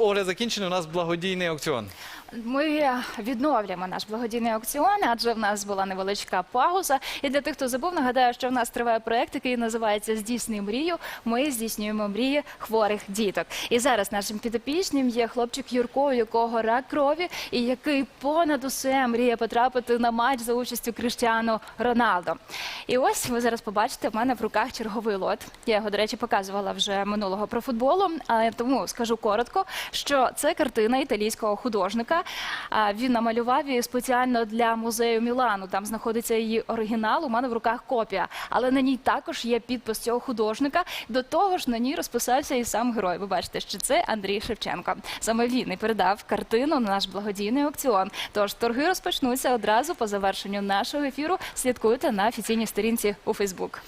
Оля, закінчений у нас благодійний аукціон. Ми відновлюємо наш благодійний аукціон, адже в нас була невеличка пауза. І для тих, хто забув, нагадаю, що в нас триває проект, який називається Здійсни мрію. Ми здійснюємо мрії хворих діток. І зараз нашим підопічним є хлопчик Юрко, у якого рак крові, і який понад усе мріє потрапити на матч за участю Криштіану Роналдо. І ось ви зараз побачите в мене в руках черговий лот. Я його, до речі, показувала вже минулого про футболу, але тому скажу коротко, що це картина італійського художника. А, Він намалював її спеціально для музею Мілану. Там знаходиться її оригінал. У мене в руках копія, але на ній також є підпис цього художника. До того ж, на ній розписався і сам герой. Ви бачите, що це Андрій Шевченко. Саме він і передав картину на наш благодійний аукціон. Тож торги розпочнуться одразу по завершенню нашого ефіру. Слідкуйте на офіційній сторінці у Фейсбук.